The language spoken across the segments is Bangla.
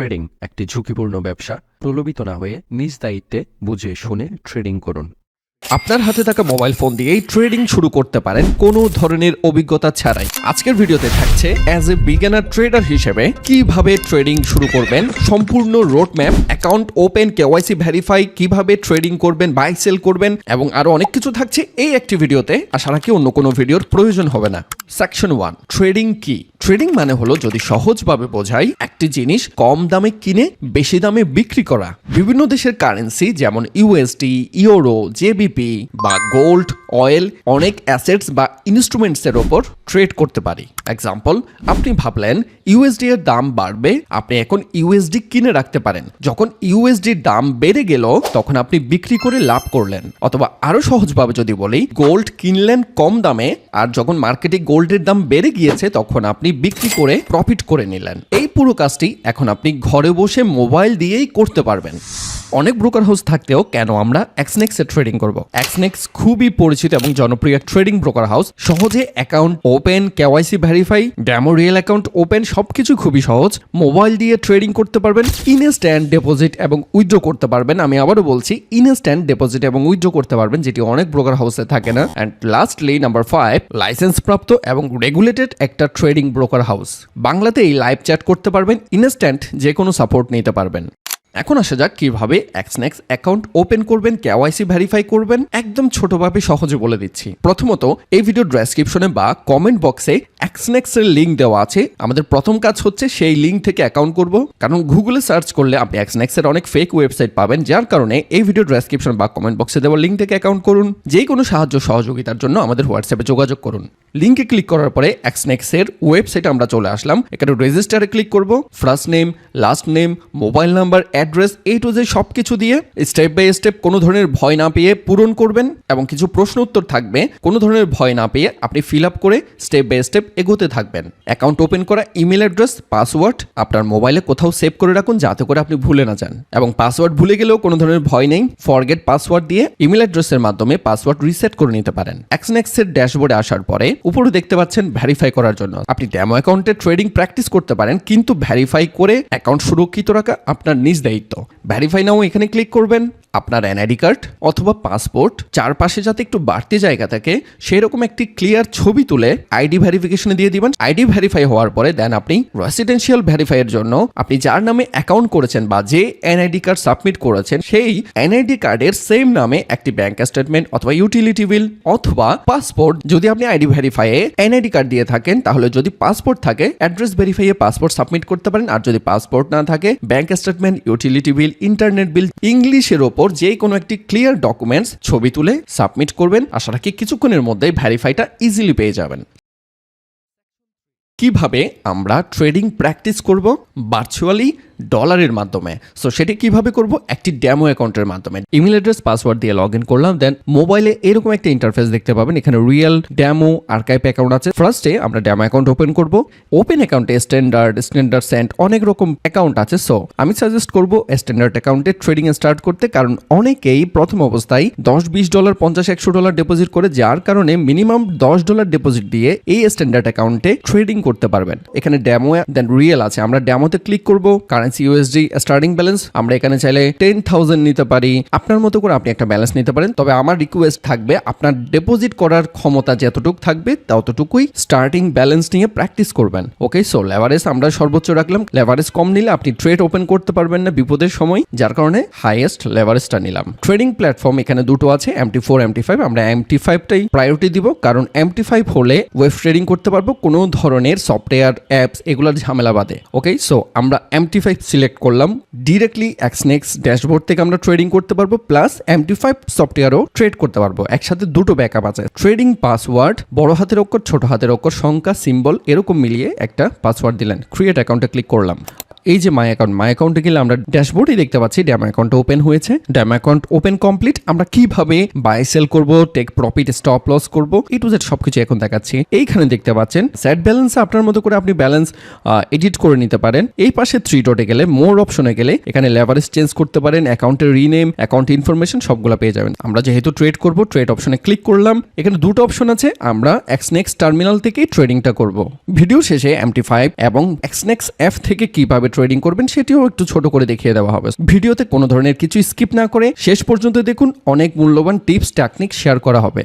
ট্রেডিং একটি ঝুঁকিপূর্ণ ব্যবসা প্রলোভিত না হয়ে নিজ দায়িত্বে বুঝে শুনে ট্রেডিং করুন। আপনার হাতে থাকা মোবাইল ফোন দিয়েই ট্রেডিং শুরু করতে পারেন কোনো ধরনের অভিজ্ঞতা ছাড়াই। আজকের ভিডিওতে থাকছে অ্যাজ এ বিজ্ঞানার ট্রেডার হিসেবে কীভাবে ট্রেডিং শুরু করবেন, সম্পূর্ণ road map account open KYC verify কীভাবে ট্রেডিং করবেন বাই সেল করবেন, এবং আরও অনেক কিছু থাকছে এই একটি ভিডিওতে। আশা রাখি অন্য কোনো ভিডিওর প্রয়োজন হবে না। সেকশন ওয়ান ট্রেডিং কি? ট্রেডিং মানে হলো যদি সহজভাবে বোঝাই একটি জিনিস কম দামে কিনে, বেশি দামে বিক্রি করা। বিভিন্ন দেশের কারেন্সি যেমন ইউএসডি ইউরো জেবিপি বা গোল্ড অয়েল অনেক অ্যাসেটস বা ইনস্ট্রুমেন্টস এর ওপর ট্রেড করতে পারি। এক্সাম্পল আপনি ভাবলেন ইউএসডি এর দাম বাড়বে, আপনি এখন ইউএসডি কিনে রাখতে পারেন। যখন ইউএসডির দাম বেড়ে গেল, তখন আপনি বিক্রি করে লাভ করলেন। অথবা আরও সহজভাবে যদি বলি গোল্ড কিনলেন কম দামে, আর যখন মার্কেটে গোল্ডের দাম বেড়ে গিয়েছে, তখন আপনি বিক্রি করে প্রফিট করে নিলেন। এই পুরো কাজটি এখন আপনি ঘরে বসে মোবাইল দিয়েই করতে পারবেন। অনেক ব্রোকার হাউস থাকতেও কেন আমরা এক্সনেক্সে ট্রেডিং করব? এক্সনেক্স খুবই পরিচিত এবং জনপ্রিয় ট্রেডিং ব্রোকার হাউস সহজে account open KYC verify demo real account open সবকিছু খুবই সহজ। মোবাইল দিয়ে ট্রেডিং করতে পারবেন ইনস্ট্যান্ট ডেপোজিট এবং উইথড্র করতে পারবেন। আমি আবারও বলছি ইনস্ট্যান্ট ডেপোজিট এবং উইথড্র করতে পারবেন, যেটি অনেক ব্রোকার হাউসে থাকে না। And lastly number five licence প্রাপ্ত এবং রেগুলেটেড একটা ট্রেডিং ব্রোকার হাউস বাংলাতে এই লাইভ চ্যাট করতে পারবেন ইনস্ট্যান্ট যে কোনো সাপোর্ট নিতে পারবেন। এখন আসা যাক কীভাবে এক্সনেক্স অ্যাকাউন্ট ওপেন করবেন কেওয়াইসি ভেরিফাই করবেন। একদম ছোটভাবে সহজে বলে দিচ্ছি। প্রথমত, এই ভিডিও ডেসক্রিপশনে বা কমেন্ট বক্সে এক্সনেক্স এর লিঙ্ক দেওয়া আছে। আমাদের প্রথম কাজ হচ্ছে সেই লিঙ্ক থেকে অ্যাকাউন্ট করব। কারণ গুগলে সার্চ করলে আপনি এক্সনেক্স এর অনেক ফেক ওয়েবসাইট পাবেন, যার কারণে এই ভিডিও ডেসক্রিপশন বা কমেন্ট বক্সে দেওয়া লিঙ্ক থেকে অ্যাকাউন্ট করুন। যে কোনো সাহায্য সহযোগিতার জন্য আমাদের হোয়াটসঅ্যাপে যোগাযোগ করুন। লিঙ্কে ক্লিক করার পরে এক্সনেক্স এর ওয়েবসাইটে আমরা চলে আসলাম। এখানে রেজিস্টারে ক্লিক করব। First name last name mobile number address এই টু যে সব কিছু দিয়ে স্টেপ বাই স্টেপ কোনো ধরনের ভয় না পেয়ে পূরণ করবেন এবং কিছু প্রশ্ন উত্তর থাকবে। কোনো ধরনের ভয় না পেয়ে আপনি ফিল আপ করে স্টেপ বাই স্টেপ এগোতে থাকবেন। অ্যাকাউন্ট ওপেন করা ইমেল অ্যাড্রেস পাসওয়ার্ড আপনার মোবাইলে কোথাও সেভ করে রাখুন যাতে করে আপনি ভুলে না যান। এবং পাসওয়ার্ড ভুলে গেলেও কোনো ধরনের ভয় নেই ফরগেট পাসওয়ার্ড দিয়ে ইমেল অ্যাড্রেসের মাধ্যমে পাসওয়ার্ড রিসেট করে নিতে পারেন। এক্সনেক্সের ড্যাশবোর্ডে আসার পরে উপরে দেখতে পাচ্ছেন ভ্যারিফাই করার জন্য। আপনি ড্যামো অ্যাকাউন্টে ট্রেডিং প্র্যাকটিস করতে পারেন, কিন্তু ভেরিফাই করে অ্যাকাউন্ট সুরক্ষিত রাখা আপনার নিজ দায়িত্ব ভ্যারিফাই নাও এখানে ক্লিক করবেন। আপনার এনআইডি কার্ড অথবা পাসপোর্ট চারপাশে যাতে একটু বাড়তি জায়গা থাকে, সেরকম একটি ক্লিয়ার ছবি তুলে আইডি ভেরিফিকেশনে দিয়ে দিবেন। আইডি ভেরিফাই হওয়ার পরে দেন আপনি রেসিডেন্সিয়াল ভেরিফাইয়ের জন্য আপনি যার নামে অ্যাকাউন্ট করেছেন বা যে এনআইডি কার্ড সাবমিট করেছেন, সেই এনআইডি কার্ডের সেম নামে একটি ব্যাংক স্টেটমেন্ট অথবা ইউটিলিটি বিল অথবা পাসপোর্ট যদি আপনি আইডি ভেরিফাইয়ে এনআইডি কার্ড দিয়ে থাকেন, তাহলে যদি পাসপোর্ট থাকে অ্যাড্রেস ভেরিফাইয়ে পাসপোর্ট সাবমিট করতে পারেন। আর যদি পাসপোর্ট না থাকে bank statement utility bill internet bill ইংলিশের ওপর যে কোনো একটি ক্লিয়ার ডকুমেন্টস ছবি তুলে সাবমিট করবেন। আশা রাখি কিছুক্ষণের মধ্যেই ভ্যারিফাইটা ইজিলি পেয়ে যাবেন। কীভাবে আমরা ট্রেডিং প্র্যাকটিস করব? ভার্চুয়ালি ডলারের মাধ্যমে। সো সেটি কীভাবে করব? একটি ড্যামো অ্যাকাউন্টের মাধ্যমে। ইমেল অ্যাড্রেস পাসওয়ার্ড দিয়ে লগ ইন করলাম দেন মোবাইলে এরকম একটা ইন্টারফেস দেখতে পাবেন। এখানে রিয়েল ড্যামো আর্কাইভ অ্যাকাউন্ট আছে। ফার্স্টে আমরা ড্যামো অ্যাকাউন্ট ওপেন করব। ওপেন অ্যাকাউন্টে স্ট্যান্ডার্ড স্ট্যান্ডার্ড সেন্ট অনেক রকম অ্যাকাউন্ট আছে। সো আমি সাজেস্ট করব স্ট্যান্ডার্ড অ্যাকাউন্টে ট্রেডিং স্টার্ট করতে, কারণ অনেকেই প্রথম অবস্থায় দশ বিশ ডলার পঞ্চাশ, একশো ডলার ডিপোজিট করে, যার কারণে মিনিমাম দশ ডলার ডিপোজিট দিয়ে এই স্ট্যান্ডার্ড অ্যাকাউন্টে ট্রেডিং করতে পারবেন। এখানে ড্যামো দেন রিয়েল আছে। আমরা ড্যামোতে ক্লিক করব। কারেন্সি ইউএসডি স্টার্টিং ব্যালেন্স আমরা এখানে চাইলে টেন থাউজেন্ড নিতে পারি। আপনার মতো করে আপনি একটা ব্যালেন্স নিতে পারেন। তবে আমার রিকোয়েস্ট থাকবে, আপনার ডিপোজিট করার ক্ষমতা যতটুকু থাকবে, ততটুকুই স্টার্টিং ব্যালেন্স নিয়ে প্র্যাকটিস করবেন। ওকে সো লেভারেজ আমরা সর্বোচ্চ রাখলাম। লেভারেজ কম নিলে আপনি ট্রেড ওপেন করতে পারবেন না বিপদের সময়। যার কারণে হাইয়েস্ট লেভারেজটা নিলাম। ট্রেডিং প্ল্যাটফর্ম এখানে দুটো আছে এমটি ফোর এমটি ফাইভ আমরা এমটি ফাইভটাই প্রায়োরিটি দিব। কারণ এমটি ফাইভ হলে ওয়েব ট্রেডিং করতে পারব কোনো ধরনের সফটওয়্যার অ্যাপস এগুলোর ঝামেলা বাদে। ওকে সো আমরা এমটি ফাইভ সিলেক্ট করলাম। ডিরেক্টলি এক্সনেক্স ড্যাশবোর্ড থেকে আমরা ট্রেডিং করতে পারব প্লাস এমটি ফাইভ সফটওয়্যারও ট্রেড করতে পারব। একসাথে দুটো ব্যাকআপ আছে। ট্রেডিং পাসওয়ার্ড বড় হাতের অক্ষর, ছোট হাতের অক্ষর, সংখ্যা সিম্বল এরকম মিলিয়ে একটা পাসওয়ার্ড দিলেন। ক্রিয়েট অ্যাকাউন্টে ক্লিক করলাম। এই যে মাই অ্যাকাউন্ট মাই অ্যাকাউন্টে গেলে আমরা ড্যাশবোর্ডে দেখতে পাচ্ছি ড্যাম অ্যাকাউন্ট ওপেন হয়েছে। ড্যাম অ্যাকাউন্ট ওপেন কমপ্লিট আমরা কীভাবে বাই সেল করব টেক প্রফিট স্টপ লস করব ই টু জেড সবকিছু এখন দেখাচ্ছি। এইখানে দেখতে পাচ্ছেন সেট ব্যালেন্স আপনার মতো করে আপনি ব্যালেন্স এডিট করে নিতে পারেন। এই পাশে থ্রি ডটে গেলে মোর অপশনে গেলে, এখানে লেভারেজ চেঞ্জ করতে পারেন অ্যাকাউন্টের রিনেম অ্যাকাউন্ট ইনফরমেশন সবগুলো পেয়ে যাবেন। আমরা যেহেতু ট্রেড করব ট্রেড অপশনে ক্লিক করলাম, এখানে দুটো অপশন আছে, আমরা এক্সনেক্স টার্মিনাল থেকেই ট্রেডিংটা করব। ভিডিও শেষে এমটি ফাইভ এবং এক্সনেক্স অ্যাপ থেকে কীভাবে ট্রেডিং করবেন, সেটিও একটু ছোট করে দেখিয়ে দেওয়া হবে। ভিডিওতে কোনো ধরনের কিছু স্কিপ না করে শেষ পর্যন্ত দেখুন, অনেক মূল্যবান টিপস টেকনিক শেয়ার করা হবে।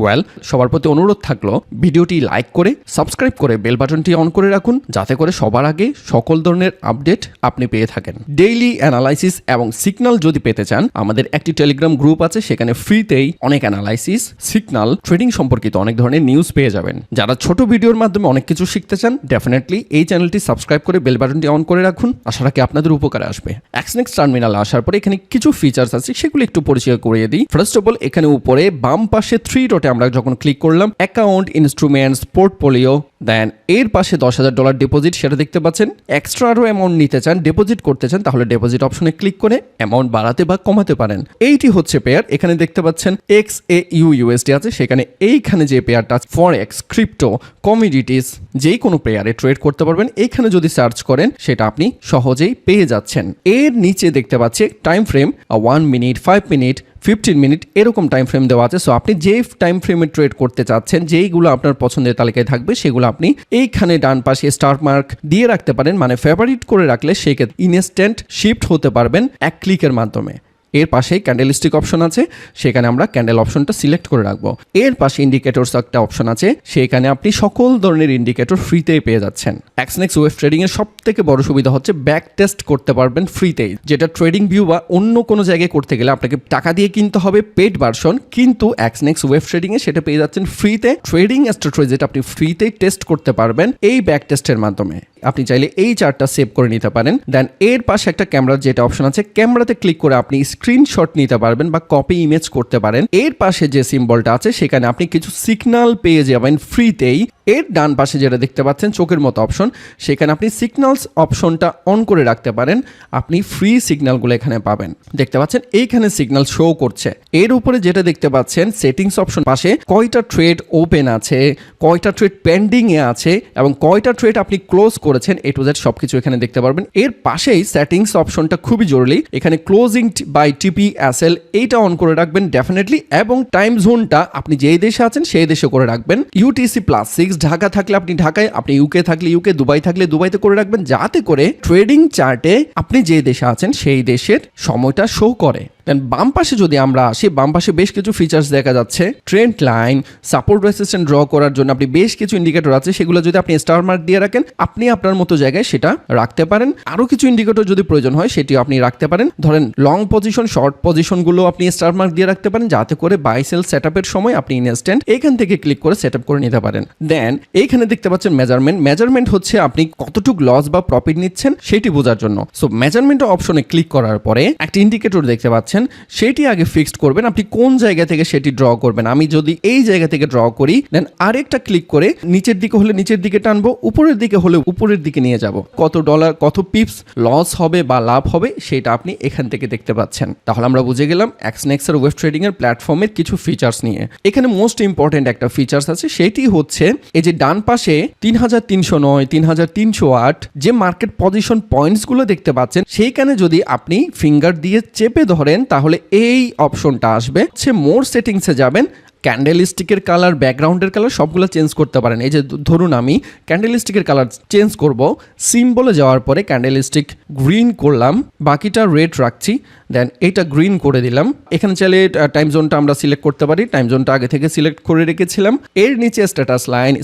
ওয়েল সবার প্রতি অনুরোধ থাকল, ভিডিওটি লাইক করে সাবস্ক্রাইব করে বেল বাটনটি অন করে রাখুন, যাতে করে সবার আগে সকল ধরনের আপডেট আপনি পেয়ে থাকেন। ডেইলি অ্যানালাইসিস এবং সিগনাল যদি পেতে চান, আমাদের একটি টেলিগ্রাম গ্রুপ আছে, সেখানে ফ্রিতেই অনেক অ্যানালাইসিস সিগনাল ট্রেডিং সম্পর্কিত অনেক ধরনের নিউজ পেয়ে যাবেন। যারা ছোট ভিডিওর মাধ্যমে অনেক কিছু শিখতে চান ডেফিনেটলি এই চ্যানেলটি সাবস্ক্রাইব করে বেল বাটনটি অন করে রাখুন। আশা রাখি আপনাদের উপকারে আসবে। এক্সনেক্স টার্মিনাল আসার পরে এখানে কিছু ফিচার্স আছে, সেগুলো একটু পরিচয় করিয়ে দিই। ফার্স্ট অফ অল এখানে উপরে বাম পাশে থ্রি ডটে আমরা যখন ক্লিক করলাম অ্যাকাউন্ট ইনস্ট্রুমেন্টস পোর্টফোলিও দেন এর পাশে দশ হাজার ডলার ডিপোজিট সেটা দেখতে পাচ্ছেন। এক্সট্রা আরও অ্যামাউন্ট নিতে চান ডিপোজিট করতে চান, তাহলে ডিপোজিট অপশনে ক্লিক করে অ্যামাউন্ট বাড়াতে বা কমাতে পারেন। এইটি হচ্ছে পেয়ার এখানে দেখতে পাচ্ছেন এক্স এ ইউ ইউএসডি আছে, সেখানে এইখানে যে পেয়ারটা ফর এক্স ক্রিপ্টো কমিডিটিস যেই কোনো পেয়ারে ট্রেড করতে পারবেন। এইখানে যদি সার্চ করেন, সেটা আপনি সহজেই পেয়ে যাচ্ছেন। এর নিচে দেখতে পাচ্ছি time frame one minute five minute fifteen minute এরকম টাইম ফ্রেম দেওয়া আছে। সো আপনি যে টাইম ফ্রেমে ট্রেড করতে চাচ্ছেন, যেইগুলো আপনার পছন্দের তালিকায় থাকবে, সেগুলো আপনি এইখানে ডান পাশে স্টার মার্ক দিয়ে রাখতে পারেন মানে ফেভারিট করে রাখলে সেক্ষেত্রে ইনস্ট্যান্ট শিফট হতে পারবেন এক ক্লিকের মাধ্যমে। এর পাশেই ক্যান্ডেলিস্টিক অপশন আছে, সেখানে আমরা ক্যান্ডেল অপশনটা সিলেক্ট করে রাখব। এর পাশে ইন্ডিকেটরস একটা অপশন আছে, সেখানে আপনি সকল ধরনের ইন্ডিকেটর ফ্রিতেই পেয়ে যাচ্ছেন। এক্সনেক্স ওয়েব ট্রেডিং এর সব থেকে বড় সুবিধা হচ্ছে ব্যাক টেস্ট করতে পারবেন ফ্রিতেই যেটা ট্রেডিং ভিউ বা অন্য কোনো জায়গায় করতে গেলে আপনাকে টাকা দিয়ে কিনতে হবে পেড ভার্সন কিন্তু এক্সনেক্স ওয়েব ট্রেডিং এ সেটা পেয়ে যাচ্ছেন ফ্রিতে ট্রেডিং স্ট্র্যাটেজি যেটা আপনি ফ্রিতেই টেস্ট করতে পারবেন এই ব্যাক টেস্টের মাধ্যমে। আপনি চাইলে এই চার্টটা সেভ করে নিতে পারেন। দেন এর পাশে একটা ক্যামেরার যেটা অপশন আছে ক্যামেরাতে ক্লিক করে আপনি স্ক্রিনশট নিতে পারবেন বা কপি ইমেজ করতে পারেন। এর পাশে যে সিম্বলটা আছে, সেখানে আপনি কিছু সিগন্যাল পেয়ে যাবেন ফ্রিতেই এর ডান পাশে যেটা দেখতে পাচ্ছেন, চোখের মতো অপশন সেখানে আপনি সিগন্যালস অপশনটা অন করে রাখতে পারেন। আপনি ফ্রি সিগন্যালগুলো এখানে পাবেন। দেখতে পাচ্ছেন, এইখানে সিগন্যাল শো করছে। এর উপরে যেটা দেখতে পাচ্ছেন সেটিংস অপশন পাশে কয়টা ট্রেড ওপেন আছে, কয়টা ট্রেড পেন্ডিং এ আছে, এবং কয়টা ট্রেড আপনি ক্লোজ করেছেন এ টু জেড সবকিছু এখানে দেখতে পারবেন। এর পাশেই সেটিংস অপশনটা খুবই জরুরি। এখানে ক্লোজিং বাই টিপি অ্যাসেল এইটা অন করে রাখবেন ডেফিনেটলি এবং টাইম জোনটা আপনি যেই দেশে আছেন সেই দেশে করে রাখবেন। ইউটিসি প্লাস সিক্স ঢাকা থাকলে আপনি ঢাকায়, আপনি ইউকে থাকলে ইউকে দুবাই থাকলে দুবাইতে করে রাখবেন। যাতে করে ট্রেডিং চার্টে আপনি যে দেশে আছেন সেই দেশের সময়টা শো করে। দেন বাম পাশে যদি আমরা আসি, বাম পাশে বেশ কিছু ফিচার্স দেখা যাচ্ছে। Trend line support resistant draw করার জন্য আপনি বেশ কিছু ইন্ডিকেটর আছে, সেগুলো যদি আপনি স্টার মার্ক দিয়ে রাখেন, আপনি আপনার মতো জায়গায় সেটা রাখতে পারেন। আরও কিছু ইন্ডিকেটর যদি প্রয়োজন হয়, সেটিও আপনি রাখতে পারেন। ধরেন লং পজিশন শর্ট পজিশনগুলো আপনি স্টার মার্ক দিয়ে রাখতে পারেন, যাতে করে বাই সেল সেট সময় আপনি ইনস্ট্যান্ট এখান থেকে ক্লিক করে সেট করে নিতে পারেন। দেন এইখানে দেখতে পাচ্ছেন মেজারমেন্ট মেজারমেন্ট হচ্ছে আপনি কতটুক লস বা প্রফিট নিচ্ছেন, সেটি বোঝার জন্য। সো মেজারমেন্ট অপশনে ক্লিক করার পরে একটা ইন্ডিকেটর দেখতে পাচ্ছেন সেটি আগে ফিক্সড করবেন। আপনি কোন জায়গা থেকে সেটি ড্র করবেন? আমি যদি এই জায়গা থেকে ড্র করি দেন আরেকটা ক্লিক করে নিচের দিকে হলে নিচের দিকে টানবো, উপরের দিকে হলে উপরের দিকে নিয়ে যাব। কত ডলার কত পিপস লস হবে বা লাভ হবে, সেটা আপনি এখান থেকে দেখতে পাচ্ছেন। তাহলে আমরা বুঝে গেলাম এক্সনেক্সের ওয়েব ট্রেডিং এর প্ল্যাটফর্মের কিছু ফিচার্স নিয়ে। এখানে মোস্ট ইম্পর্টেন্ট একটা ফিচার্স আছে, সেটি হচ্ছে এই যে ডান পাশে তিন হাজার তিনশো নয়, তিন হাজার তিনশো আট, যে মার্কেট পজিশন পয়েন্টসগুলো দেখতে পাচ্ছেন, সেইখানে যদি আপনি ফিঙ্গার দিয়ে চেপে ধরেন তাহলে এই অপশনটা আসবে। সে মোর সেটিংসে যাবেন ক্যান্ডেল স্টিকের কালার ব্যাকগ্রাউন্ডের কালার সবগুলো চেঞ্জ করতে পারেন। এই যে ধরুন আমি ক্যান্ডেল স্টিকের কালার চেঞ্জ করব। সিম্বলে যাওয়ার পরে ক্যান্ডেল স্টিক গ্রিন করলাম, বাকিটা রেড রাখছি দেন এটা গ্রিন করে দিলাম। এখানে চাইলে টাইম জোনটা আমরা সিলেক্ট করতে পারি। টাইম জোনটা আগে থেকে সিলেক্ট করে রেখেছিলাম। এর নিচে status line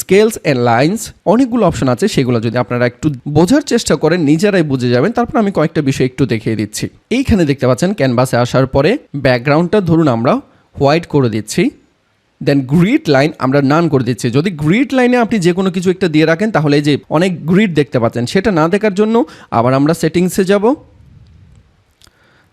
scales and lines অনেকগুলো অপশন আছে, সেগুলো যদি আপনারা একটু বোঝার চেষ্টা করেন, নিজেরাই বুঝে যাবেন। তারপর আমি কয়েকটা বিষয় একটু দেখিয়ে দিচ্ছি। এইখানে দেখতে পাচ্ছেন ক্যানভাসে আসার পরে ব্যাকগ্রাউন্ডটা ধরুন আমরা হোয়াইট করে দিচ্ছি দেন গ্রিড লাইন আমরা নান করে দিচ্ছি। যদি গ্রিড লাইনে আপনি যে কোনো কিছু একটা দিয়ে রাখেন, তাহলে এই যে অনেক গ্রিড দেখতে পাচ্ছেন, সেটা না দেখার জন্য আবার আমরা সেটিংসে যাব।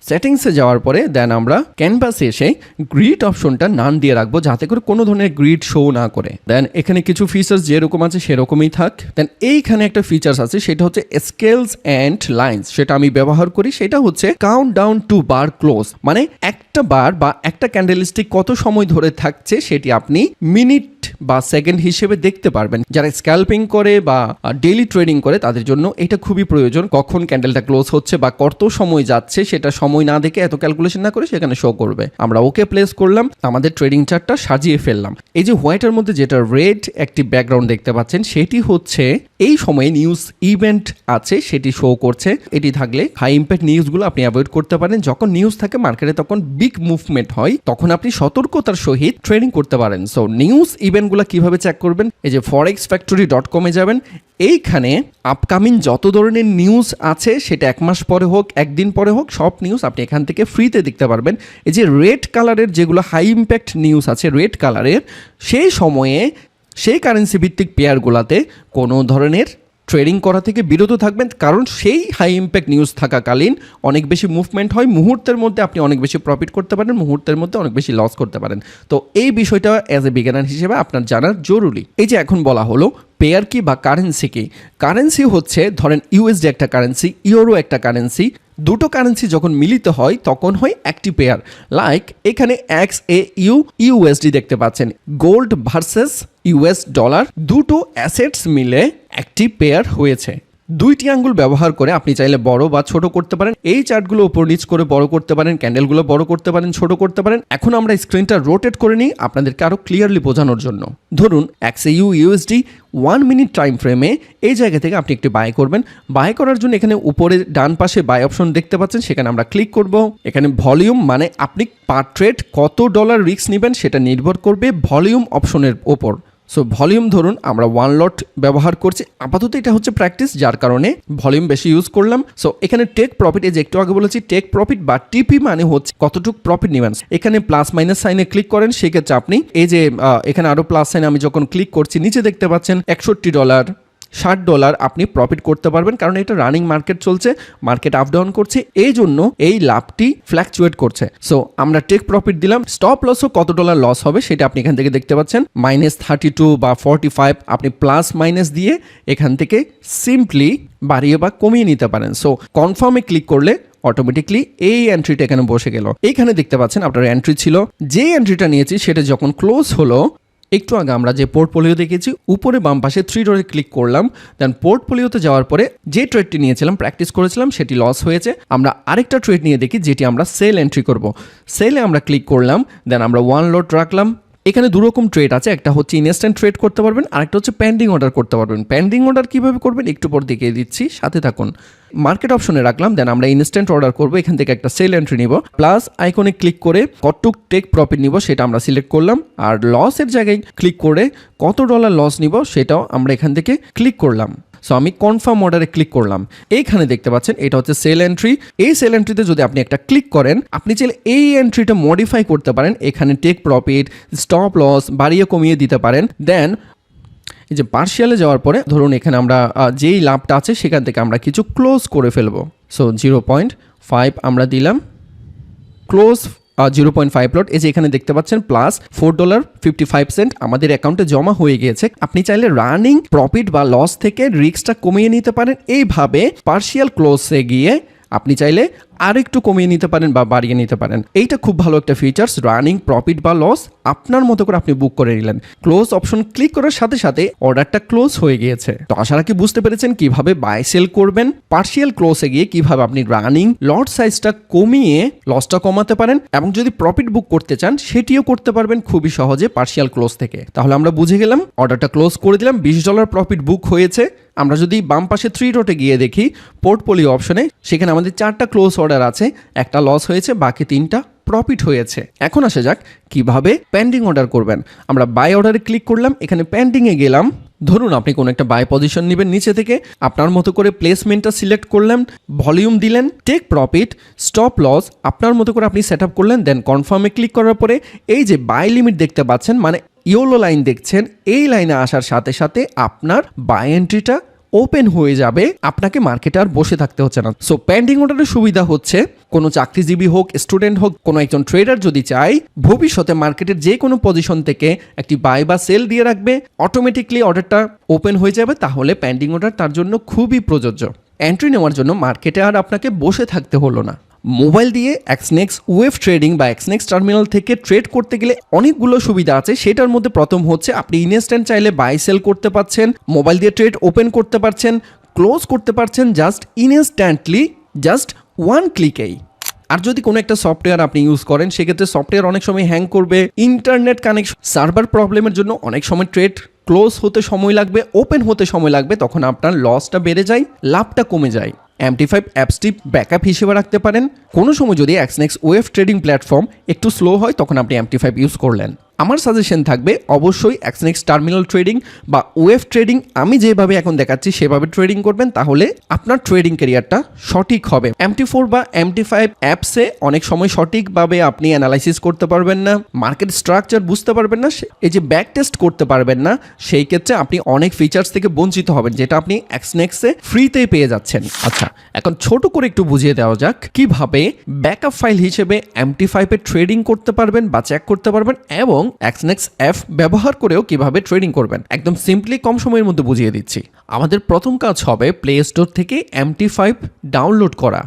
সেটিংসে যাওয়ার পরে দেন আমরা ক্যানভাসে এসে গ্রিড অপশনটা নান দিয়ে রাখব, যাতে করে কোনো ধরনের গ্রিড শো না করে। দেন এখানে কিছু ফিচার্স যেরকম আছে সেরকমই থাক। দেন এইখানে একটা ফিচার্স আছে, সেটা হচ্ছে স্কেলস অ্যান্ড লাইন্স সেটা আমি ব্যবহার করি, সেটা হচ্ছে count down to bar close মানে একটা বার বা একটা ক্যান্ডেলস্টিক কত সময় ধরে থাকছে সেটি আপনি মিনিট বা সেকেন্ড হিসেবে দেখতে পারবেন। যারা স্ক্যাল্পিং করে বা ডেইলি ট্রেডিং করে, তাদের জন্য এটা খুবই প্রয়োজন। কখন ক্যান্ডেলটা ক্লোজ হচ্ছে বা কত সময় যাচ্ছে, সেটা সময় না দেখে এত ক্যালকুলেশন না করে সেখানে শো করবে। আমরা ওকে প্লেস করলাম, আমাদের ট্রেডিং চার্টটা সাজিয়ে ফেললাম। এই যে হোয়াইটের মধ্যে যেটা রেড একটি ব্যাকগ্রাউন্ড দেখতে পাচ্ছেন, সেটি হচ্ছে এই সময়ে নিউজ ইভেন্ট আছে, সেটি শো করছে। এটি থাকলে হাই ইম্প্যাক্ট নিউজগুলো আপনি অ্যাভয়েড করতে পারেন। যখন নিউজ থাকে মার্কেটে তখন বিগ মুভমেন্ট হয়, তখন আপনি সতর্কতার সহিত ট্রেডিং করতে পারেন। সো নিউজ ইভেন্টগুলো কীভাবে চেক করবেন? এই যে ফরেক্স ফ্যাক্টরি ডট কমে যাবেন। এইখানে আপকামিং যত ধরনের নিউজ আছে, সেটা এক মাস পরে হোক, একদিন পরে হোক, সব নিউজ আপনি এখান থেকে ফ্রিতে দেখতে পারবেন। এই যে রেড কালারের যেগুলো হাই ইম্প্যাক্ট নিউজ আছে রেড কালারের সেই সময়ে সেই কারেন্সি ভিত্তিক পেয়ারগুলোতে কোনো ধরনের ট্রেডিং করা থেকে বিরত থাকবেন, কারণ সেই হাই ইম্প্যাক্ট নিউজ থাকাকালীন অনেক বেশি মুভমেন্ট হয়, মুহূর্তের মধ্যে আপনি অনেক বেশি প্রফিট করতে পারেন, মুহূর্তের মধ্যে অনেক বেশি লস করতে পারেন। তো এই বিষয়টা অ্যাজ এ বিজ্ঞান হিসেবে আপনার জানার জরুরি। এই যে এখন বলা হলো পেয়ার কি বা কারেন্সি কি? কারেন্সি হচ্ছে, ধরেন ইউএসডি একটা কারেন্সি ইউরো একটা কারেন্সি দুটো কারেন্সি যখন মিলিত হয়, তখন হয় একটি পেয়ার লাইক এখানে এক্স এ ইউ ইউএসডি দেখতে পাচ্ছেন। গোল্ড ভার্সেস ইউএস ডলার দুটো অ্যাসেটস মিলে একটি পেয়ার হয়েছে। দুইটি আঙ্গুল ব্যবহার করে আপনি চাইলে বড় বা ছোট করতে পারেন। এই চার্টগুলো উপর নিচ করে বড় করতে পারেন ক্যান্ডেলগুলো বড় করতে পারেন, ছোট করতে পারেন। এখন আমরা স্ক্রিনটা রোটেট করে নিই আপনাদেরকে আরও ক্লিয়ারলি বোঝানোর জন্য। ধরুন XA U USD one minute time ফ্রেমে এই জায়গা থেকে আপনি একটি বাই করবেন। বাই করার জন্য এখানে উপরে ডান পাশে বাই অপশন দেখতে পাচ্ছেন, সেখানে আমরা ক্লিক করব। এখানে ভলিউম মানে আপনি পার ট্রেড কত ডলার রিস্ক নেবেন সেটা নির্ভর করবে ভলিউম অপশনের ওপর সো ভলিউম ধরুন, আমরা ওয়ান লট ব্যবহার করছি। আপাতত এটা হচ্ছে প্র্যাকটিস যার কারণে ভলিউম বেশি ইউজ করলাম। সো এখানে টেক প্রফিট এই যে একটু আগে বলেছি টেক প্রফিট বা টিপি মানে হচ্ছে কতটুক প্রফিট নেবেন। এখানে প্লাস মাইনাস সাইনে ক্লিক করেন, সেক্ষেত্রে আপনি এই যে এখানে আরও প্লাস সাইনে আমি যখন ক্লিক করছি, নিচে দেখতে পাচ্ছেন, একষট্টি ডলার ষাট ডলার আপনি প্রফিট করতে পারবেন, কারণ এটা রানিং মার্কেট চলছে মার্কেট আপ ডাউন করছে, এই জন্য এই লাভটি ফ্ল্যাকচুয়েট করছে। সো আমরা টেক প্রফিট দিলাম স্টপ লসও কত ডলার লস হবে সেটা আপনি এখান থেকে দেখতে পাচ্ছেন মাইনাস থার্টি টু বা ফর্টি ফাইভ আপনি প্লাস মাইনাস দিয়ে এখান থেকে সিম্পলি বাড়িয়ে বা কমিয়ে নিতে পারেন। সো কনফার্মে ক্লিক করলে অটোমেটিকলি এই এন্ট্রিটা এখানে বসে গেল। এইখানে দেখতে পাচ্ছেন আপনার এন্ট্রি ছিল যে এন্ট্রিটা নিয়েছি সেটা যখন ক্লোজ হলো একটু আগে আমরা যে পোর্টফোলিও দেখেছি, উপরে বাম পাশে থ্রি ডোরে ক্লিক করলাম দেন পোর্টফোলিওতে যাওয়ার পরে যে ট্রেডটি নিয়েছিলাম প্র্যাকটিস করেছিলাম, সেটি লস হয়েছে। আমরা আরেকটা ট্রেড নিয়ে দেখি, যেটি আমরা সেল এন্ট্রি করব। সেলে আমরা ক্লিক করলাম দেন আমরা ওয়ান লোড রাখলাম এখানে দুরকম ট্রেড আছে, একটা হচ্ছে ইনস্ট্যান্ট ট্রেড করতে পারবেন, আরেকটা হচ্ছে প্যান্ডিং অর্ডার করতে পারবেন। প্যান্ডিং অর্ডার কীভাবে করবেন? একটু পর দেখিয়ে দিচ্ছি, সাথে থাকুন। মার্কেট অপশনে রাখলাম দেন আমরা ইনস্ট্যান্ট অর্ডার করব, এখান থেকে একটা সেল এন্ট্রি নিব। প্লাস আইকনে ক্লিক করে কতটুক টেক প্রফিট নিব, সেটা আমরা সিলেক্ট করলাম। আর লসের জায়গায় ক্লিক করে কত ডলার লস নিব, সেটাও আমরা এখান থেকে ক্লিক করলাম। সো আমি কনফার্ম অর্ডারে ক্লিক করলাম। এইখানে দেখতে পাচ্ছেন, এটা হচ্ছে সেল এন্ট্রি এই সেল এন্ট্রিতে যদি আপনি একটা ক্লিক করেন, আপনি চাইলে এই এন্ট্রিটা মডিফাই করতে পারেন। এখানে টেক প্রফিট স্টপ লস বাড়িয়ে কমিয়ে দিতে পারেন। দেন এই যে পার্শিয়ালে যাওয়ার পরে, ধরুন এখানে আমরা যেই লাভটা আছে, সেখান থেকে আমরা কিছু ক্লোজ করে ফেলব। সো জিরো পয়েন্ট ফাইভ আমরা দিলাম। Close zero point five lot এই যে এখানে দেখতে পাচ্ছেন plus four dollar fifty five cent আমাদের অ্যাকাউন্টে জমা হয়ে গিয়েছে। আপনি চাইলে রানিং প্রফিট বা লস থেকে রিস্কটা কমিয়ে নিতে পারেন। এইভাবে পার্সিয়াল ক্লোজে গিয়ে আপনি চাইলে আরেকটু কমিয়ে নিতে পারেন বা বাড়িয়ে নিতে পারেন। এইটা খুব ভালো একটা ফিচার্স রানিং প্রফিট বা লস আপনার মতো করে আপনি বুক করে নিলেন। ক্লোজ অপশন ক্লিক করার সাথে সাথে অর্ডারটা ক্লোজ হয়ে গিয়েছে। তো আশা রাখি বুঝতে পেরেছেন কীভাবে বাই সেল করবেন। পার্শিয়াল ক্লোজে গিয়ে কীভাবে আপনি রানিং লট সাইজটা কমিয়ে লসটা কমাতে পারেন এবং যদি প্রফিট বুক করতে চান, সেটিও করতে পারবেন খুবই সহজে পার্শিয়াল ক্লোজ থেকে। তাহলে আমরা বুঝে গেলাম অর্ডারটা ক্লোজ করে দিলাম, বিশ ডলার প্রফিট বুক হয়েছে। আমরা যদি বাম পাশে থ্রি ডটে গিয়ে দেখি পোর্টফোলিও অপশনে সেখানে আমাদের চারটা ক্লোজ অর্ডার আছে, একটা লস হয়েছে, বাকি তিনটা প্রফিট হয়েছে। এখন আসা যাক কীভাবে পেন্ডিং অর্ডার করবেন। আমরা বাই অর্ডারে ক্লিক করলাম, এখানে পেন্ডিংয়ে গেলাম। ধরুন আপনি কোনো একটা বাই পজিশন নেবেন নিচে থেকে, আপনার মতো করে প্লেসমেন্টটা সিলেক্ট করলেন ভলিউম দিলেন টেক প্রফিট স্টপ লস আপনার মতো করে আপনি সেট আপ করলেন দেন কনফার্মে ক্লিক করার পরে এই যে বাই লিমিট দেখতে পাচ্ছেন মানে ইয়োলো লাইন দেখছেন, এই লাইনে আসার সাথে সাথে আপনার বাই এন্ট্রিটা ওপেন হয়ে যাবে, আপনাকে মার্কেটে আর বসে থাকতে হচ্ছে না। সো পেন্ডিং অর্ডারের সুবিধা হচ্ছে, কোনো চাকরিজীবী হোক স্টুডেন্ট হোক, কোনো একজন ট্রেডার যদি চায়, ভবিষ্যতে মার্কেটের যে কোনো পজিশন থেকে একটি বাই বা সেল দিয়ে রাখবে অটোমেটিকলি অর্ডারটা ওপেন হয়ে যাবে, তাহলে পেন্ডিং অর্ডার তার জন্য খুবই প্রযোজ্য। এন্ট্রি নেওয়ার জন্য মার্কেটে আর আপনাকে বসে থাকতে হলো না। মোবাইল দিয়ে এক্সনেক্স ওয়েব ট্রেডিং বা এক্সনেক্স টার্মিনাল থেকে ট্রেড করতে গেলে অনেকগুলো সুবিধা আছে। সেটার মধ্যে প্রথম হচ্ছে, আপনি ইনস্ট্যান্ট চাইলে বাই সেল করতে পারছেন, মোবাইল দিয়ে ট্রেড ওপেন করতে পারছেন ক্লোজ করতে পারছেন জাস্ট ইনস্ট্যান্টলি জাস্ট ওয়ান ক্লিকেই আর যদি কোনো একটা সফটওয়্যার আপনি ইউজ করেন, সেক্ষেত্রে সফটওয়্যার অনেক সময় হ্যাং করবে ইন্টারনেট কানেকশন সার্ভার প্রবলেমের জন্য অনেক সময় ট্রেড ক্লোজ হতে সময় লাগবে ওপেন হতে সময় লাগবে, তখন আপনার লসটা বেড়ে যায়, লাভটা কমে যায়। এমটি ফাইভ অ্যাপসটি ব্যাকআপ হিসেবে রাখতে পারেন। কোনো সময় যদি অ্যাক্সনেক্স ওয়েব ট্রেডিং প্ল্যাটফর্ম একটু স্লো হয়, তখন আপনি এমটি ফাইভ ইউজ করলেন। আমার সাজেশন থাকবে, অবশ্যই এক্সনেক্স টার্মিনাল ট্রেডিং বা ওয়েব ট্রেডিং আমি যেভাবে এখন দেখাচ্ছি সেভাবে ট্রেডিং করবেন, তাহলে আপনার ট্রেডিং ক্যারিয়ারটা সঠিক হবে। এমটি ফোর বা এমটি ফাইভ অ্যাপসে অনেক সময় সঠিকভাবে আপনি অ্যানালাইসিস করতে পারবেন না মার্কেট স্ট্রাকচার বুঝতে পারবেন না এই যে ব্যাক টেস্ট করতে পারবেন না, সেই ক্ষেত্রে আপনি অনেক ফিচার্স থেকে বঞ্চিত হবেন, যেটা আপনি এক্সনেক্সে ফ্রিতেই পেয়ে যাচ্ছেন। আচ্ছা এখন ছোট করে একটু বুঝিয়ে দেওয়া যাক, কীভাবে ব্যাকআপ ফাইল হিসেবে এমটি ফাইভে ট্রেডিং করতে পারবেন বা চেক করতে পারবেন এবং এক্সনেক্স অ্যাপ ব্যবহার করেও কীভাবে ট্রেডিং করবেন? একদম সিম্পলি কম সময়ের মধ্যে বুঝিয়ে দিচ্ছি। আমাদের প্রথম কাজ হবে প্লে স্টোর থেকে এমটি ফাইভ ডাউনলোড করা।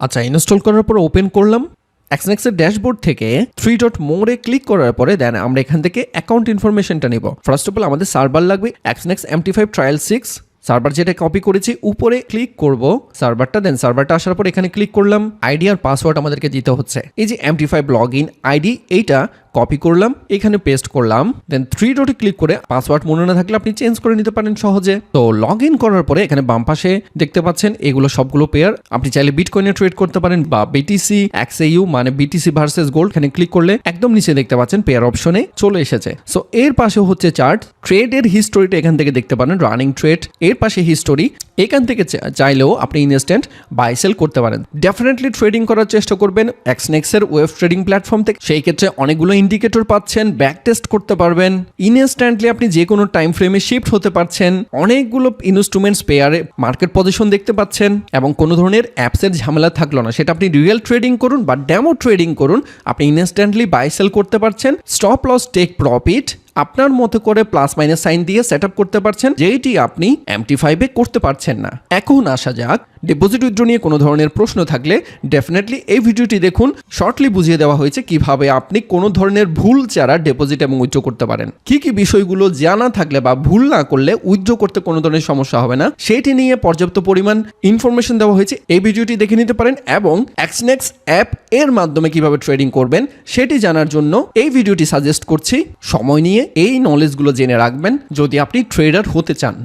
আচ্ছা ইনস্টল করার পর ওপেন করলাম। এক্সনেক্সের ড্যাশবোর্ড থেকে থ্রি ডট মোড়ে ক্লিক করার পরে দেন আমরা এখান থেকে অ্যাকাউন্ট ইনফরমেশনটা নিব। ফার্স্ট অফ অল আমাদের সার্ভার লাগবে Exness MT five trial six server যেটা কপি করেছি, উপরে ক্লিক করব। সার্ভারটা দেন সার্ভারটা আসার পর এখানে ক্লিক করলাম। আইডি আর পাসওয়ার্ড আমাদেরকে দিতে হচ্ছে। এই যে MT five log in ID এইটা কপি করলাম, এখানে পেস্ট করলাম দেন থ্রি ডটে ক্লিক করে পাসওয়ার্ড মনে না থাকলে আপনি চেঞ্জ করে নিতে পারেন সহজে। তো লগ ইন করার পরে এখানে বাম পাশে দেখতে পাচ্ছেন এগুলো সবগুলো পেয়ার আপনি চাইলে বিটকয়েনে ট্রেড করতে পারেন বা বিটিসি এক্সএইউ মানে বিটিসি ভার্সেস গোল্ড এখানে ক্লিক করলে একদম নিচে দেখতে পাচ্ছেন পেয়ার অপশনে চলে এসেছে। সো এর পাশে হচ্ছে চার্ট ট্রেডের হিস্টোরিটা এখান থেকে দেখতে পারেন রানিং ট্রেড এর পাশে হিস্টোরি এখান থেকে চাইলেও আপনি ইনস্ট্যান্ট বাই সেল করতে পারেন। ডেফিনেটলি ট্রেডিং করার চেষ্টা করবেন এক্সনেক্সের ওয়েব ট্রেডিং প্ল্যাটফর্ম থেকে, সেই ক্ষেত্রে অনেকগুলো ইন্ডিকেটর পাচ্ছেন ব্যাক টেস্ট করতে পারবেন। ইনস্ট্যান্টলি আপনি যে কোনো টাইম ফ্রেমে শিফট হতে পারছেন। অনেকগুলো ইনস্ট্রুমেন্টস পেয়ারে মার্কেট পজিশন দেখতে পাচ্ছেন এবং কোনো ধরনের অ্যাপসের ঝামেলা থাকল না। সেটা আপনি রিয়েল ট্রেডিং করুন বা ডেমো ট্রেডিং করুন। আপনি ইনস্ট্যান্টলি বাই সেল করতে পারছেন। স্টপ লস টেক প্রফিট আপনার মতো করে প্লাস মাইনাস সাইন দিয়ে সেট করতে পারছেন, যেইটি আপনি এমটি ফাইভে করতে পারছেন না। এখন আসা যাক ডিপোজিট উইথড্র নিয়ে কোনো ধরনের প্রশ্ন থাকলে ডেফিনেটলি এই ভিডিওটি দেখুন। শর্টলি বুঝিয়ে দেওয়া হয়েছে কীভাবে আপনি কোনো ধরনের ভুল ছাড়া ডিপোজিট এবং উইথড্র করতে পারেন। কি কি বিষয়গুলো জানা থাকলে বা ভুল না করলে উইথড্র করতে কোনো ধরনের সমস্যা হবে না। সেটি নিয়ে পর্যাপ্ত পরিমাণ ইনফরমেশন দেওয়া হয়েছে। এই ভিডিওটি দেখে নিতে পারেন এবং এক্সনেক্স অ্যাপ এর মাধ্যমে কীভাবে ট্রেডিং করবেন, সেটি জানার জন্য এই ভিডিওটি সাজেস্ট করছি। সময় নিয়ে এই নলেজগুলো জেনে রাখবেন যদি আপনি ট্রেডার হতে চান।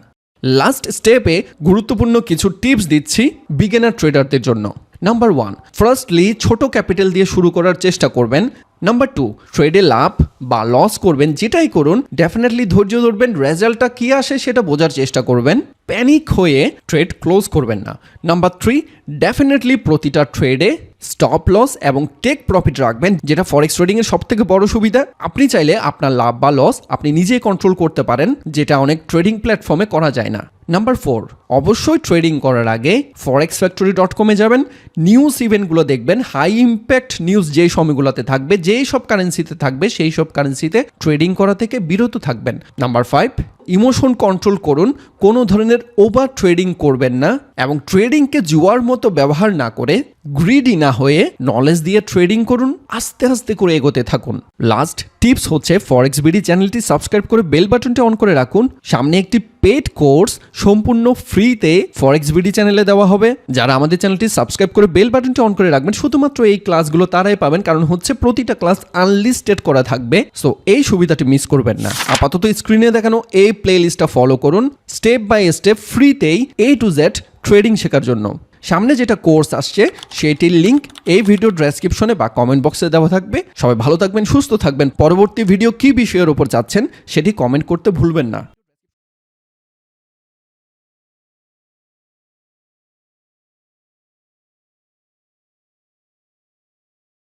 লাস্ট স্টেপে গুরুত্বপূর্ণ কিছু টিপস দিচ্ছি বিগেনার ট্রেডারদের জন্য। নাম্বার ওয়ান ফার্স্টলি ছোট ক্যাপিটাল দিয়ে শুরু করার চেষ্টা করবেন। নাম্বার টু ট্রেডে লাভ বা লস করবেন, যেটাই করুন ডেফিনেটলি ধৈর্য ধরবেন রেজাল্টটা কী আসে সেটা বোঝার চেষ্টা করবেন। প্যানিক হয়ে ট্রেড ক্লোজ করবেন না। নাম্বার থ্রি ডেফিনেটলি প্রতিটা ট্রেডে স্টপ লস এবং টেক প্রফিট রাখবেন, যেটা ফরেক্স ট্রেডিং এর সব থেকে বড় সুবিধা। আপনি চাইলে আপনার লাভ বা লস আপনি নিজেই কন্ট্রোল করতে পারেন, যেটা অনেক ট্রেডিং প্ল্যাটফর্মে করা যায় না। নাম্বার ফোর অবশ্যই ট্রেডিং করার আগে ফরেক্স ফ্যাক্টরি ডট কমে যাবেন। নিউজ ইভেন্টগুলো দেখবেন হাই ইম্প্যাক্ট নিউজ যেই সময়গুলোতে থাকবে, যেই সব কারেন্সিতে থাকবে, সেই সব কারেন্সিতে ট্রেডিং করা থেকে বিরত থাকবেন। নাম্বার ফাইভ ইমোশন কন্ট্রোল করুন, কোনো ধরনের ওভার ট্রেডিং করবেন না এবং ট্রেডিংকে জুয়ার মতো ব্যবহার না করে গ্রিডি না হয়ে নলেজ দিয়ে ট্রেডিং করুন, আস্তে আস্তে করে এগোতে থাকুন। লাস্ট টিপস হচ্ছে ফরেক্স বিডি চ্যানেলটি সাবস্ক্রাইব করে বেল বাটনটি অন করে রাখুন। সামনে একটি পেড কোর্স সম্পূর্ণ ফ্রিতে ফরেক্স বিডি চ্যানেলে দেওয়া হবে। যারা আমাদের চ্যানেলটি সাবস্ক্রাইব করে বেল বাটনটি অন করে রাখবেন, শুধুমাত্র এই ক্লাসগুলো তারাই পাবেন, কারণ হচ্ছে প্রতিটা ক্লাস আনলিস্টেড করা থাকবে। সো এই সুবিধাটি মিস করবেন না। আপাতত স্ক্রিনে দেখানো এই প্লে লিস্টটা ফলো করুন। স্টেপ বাই স্টেপ ফ্রিতেই এ টু জেড ট্রেডিং শেখার জন্য। সামনে যেটা কোর্স আসছে সেটির লিঙ্ক এই ভিডিও ডেসক্রিপশনে বা কমেন্ট বক্সে দেওয়া থাকবে। সবাই ভালো থাকবেন, সুস্থ থাকবেন। পরবর্তী ভিডিও কী বিষয়ের ওপর চাচ্ছেন সেটি কমেন্ট করতে ভুলবেন না।